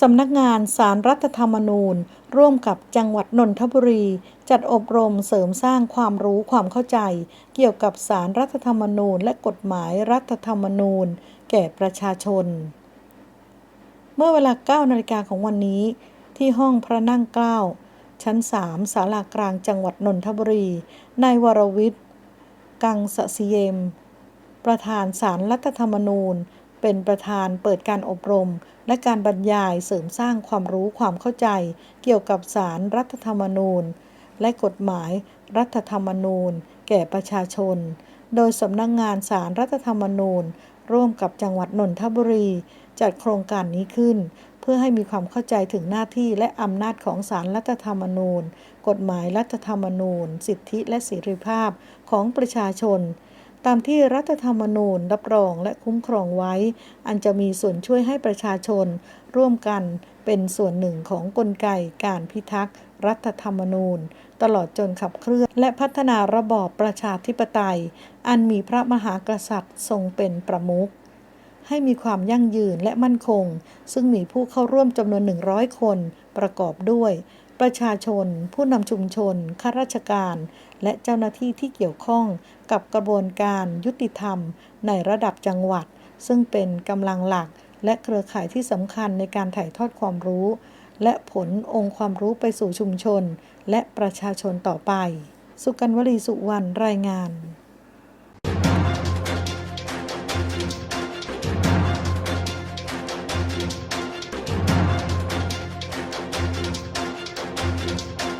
สำนักงานสารรัฐธรรมนูญ ร่วมกับจังหวัดนนทบุรี จัดอบรมเสริมสร้างความรู้ความเข้าใจ เกี่ยวกับสารรัฐธรรมนูญ และกฎหมายรัฐธรรมนูญ แก่ประชาชน เมื่อเวลา 9 นาฬิกาของวันนี้ ที่ห้องพระนั่งเกล้า ชั้น 3 ศาลากลางจังหวัดนนทบุรี นายวรวิทย์ กังสะสิเยม ประธานสารรัฐธรรมนูญ เป็นประธานเปิดการอบรม และการบรรยายเสริมสร้างความรู้ความเข้าใจ เกี่ยวกับสารรัฐธรรมนูญ และกฎหมายรัฐธรรมนูญ แก่ประชาชน โดยสำนักงงานสารรัฐธรรมนูญ ร่วมกับจังหวัดนนทบุรี จัดโครงการนี้ขึ้น เพื่อให้มีความเข้าใจถึงหน้าที่และอำนาจของสารรัฐธรรมนูญ กฎหมายรัฐธรรมนูญ สิทธิและเสรีภาพของประชาชน ตามที่รัฐธรรมนูญรับรองและคุ้มครองไว้ อันจะมีส่วนช่วยให้ประชาชน ร่วมกันเป็นส่วนหนึ่งของกลไกการพิทักษ์ รัฐธรรมนูญ ตลอดจนขับเคลื่อน และพัฒนาระบอบประชาธิปไตย อันมีพระมหากษัตริย์ทรงเป็นประมุขให้มีความยั่งยืนและมั่นคง ซึ่งมีผู้เข้าร่วมจำนวน 100 คนประกอบด้วย ประชาชน ผู้นำชุมชนข้าราชการ และเจ้าหน้าที่ที่เกี่ยวข้องกับกระบวนการยุติธรรม ในระดับจังหวัด ซึ่งเป็นกำลังหลัก และเครือข่ายที่สำคัญในการถ่ายทอดความรู้ และผลองค์ความรู้ไปสู่ชุมชน และประชาชนต่อไป สุกันวลีสุวรรณรายงาน